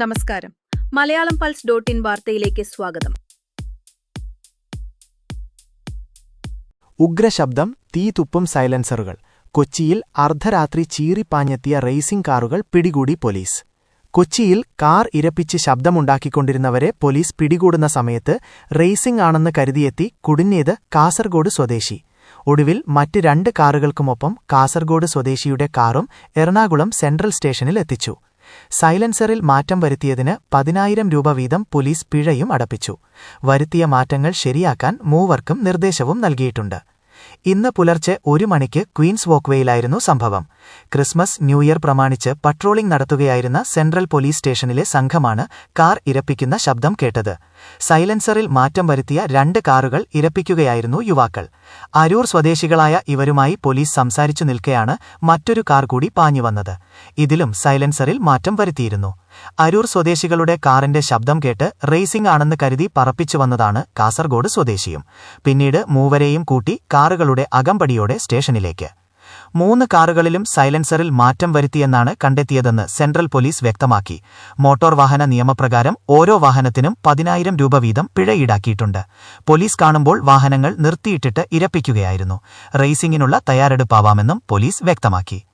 നമസ്കാരം. Malayalam pulse dot in വാർത്തയിലേക്ക് സ്വാഗതം. ഉഗ്രശബ്ദം തീതുപ്പും സൈലൻസറുകൾ. കൊച്ചിയിൽ അർദ്ധരാത്രി ചീറിപ്പാഞ്ഞെത്തിയ റേസിംഗ് കാറുകൾ പിടികൂടി പോലീസ്. കൊച്ചിയിൽ കാർ ഇരപ്പിച്ച് ശബ്ദമുണ്ടാക്കിക്കൊണ്ടിരുന്നവരെ പോലീസ് പിടികൂടുന്ന സമയത്ത് റേസിംഗ് ആണെന്ന് കരുതിയെത്തി കുടുങ്ങിയത് കാസർഗോഡ് സ്വദേശി. ഒടുവിൽ മറ്റ് രണ്ട് കാറുകൾക്കുമൊപ്പം കാസർഗോഡ് സ്വദേശിയുടെ കാറും എറണാകുളം സെൻട്രൽ സ്റ്റേഷനിൽ എത്തിച്ചു സൈലൻസറിൽ മാറ്റം വരുത്തിയതിന് പതിനായിരം രൂപ വീതം പോലീസ് പിഴയും അടപ്പിച്ചു. വരുത്തിയ മാറ്റങ്ങൾ ശരിയാക്കാൻ മൂവർക്കും നിർദ്ദേശവും നൽകിയിട്ടുണ്ട്. ഇന്ന് പുലർച്ചെ ഒരു മണിക്ക് ക്വീൻസ് വോക്ക്വേയിലായിരുന്നു സംഭവം. ക്രിസ്മസ് ന്യൂ ഇയർ പ്രമാണിച്ച് പട്രോളിംഗ് നടത്തുകയായിരുന്ന സെൻട്രൽ പോലീസ് സ്റ്റേഷനിലെ സംഘമാണ് കാർ ഇരപ്പിക്കുന്ന ശബ്ദം കേട്ടത്. സൈലൻസറിൽ മാറ്റം വരുത്തിയ രണ്ട് കാറുകൾ ഇരപ്പിക്കുകയായിരുന്നു യുവാക്കൾ. അരൂർ സ്വദേശികളായ ഇവരുമായി പോലീസ് സംസാരിച്ചു നിൽക്കെയാണ് മറ്റൊരു കാർ കൂടി പാഞ്ഞുവന്നത് ഇതിലും സൈലൻസറിൽ മാറ്റം വരുത്തിയിരുന്നു. അരൂർ സ്വദേശികളുടെ കാറിന്റെ ശബ്ദം കേട്ട് റേസിംഗ് ആണെന്ന് കരുതി പറപ്പിച്ചു വന്നതാണ് കാസർഗോഡ് സ്വദേശിയും. പിന്നീട് മൂവരെയും കൂട്ടി കാറുകളുടെ അകമ്പടിയോടെ സ്റ്റേഷനിലേക്ക്. മൂന്ന് കാറുകളിലും സൈലൻസറിൽ മാറ്റം വരുത്തിയെന്നാണ് കണ്ടെത്തിയതെന്ന് സെൻട്രൽ പോലീസ് വ്യക്തമാക്കി. മോട്ടോർ വാഹന നിയമപ്രകാരം ഓരോ വാഹനത്തിനും പതിനായിരം രൂപ വീതം പിഴ ഈടാക്കിയിട്ടുണ്ട്. പോലീസ് കാണുമ്പോൾ വാഹനങ്ങൾ നിർത്തിയിട്ടിട്ട് ഇരപ്പിക്കുകയായിരുന്നു. റേസിംഗിനുള്ള തയ്യാറെടുപ്പാവാമെന്നും പോലീസ് വ്യക്തമാക്കി.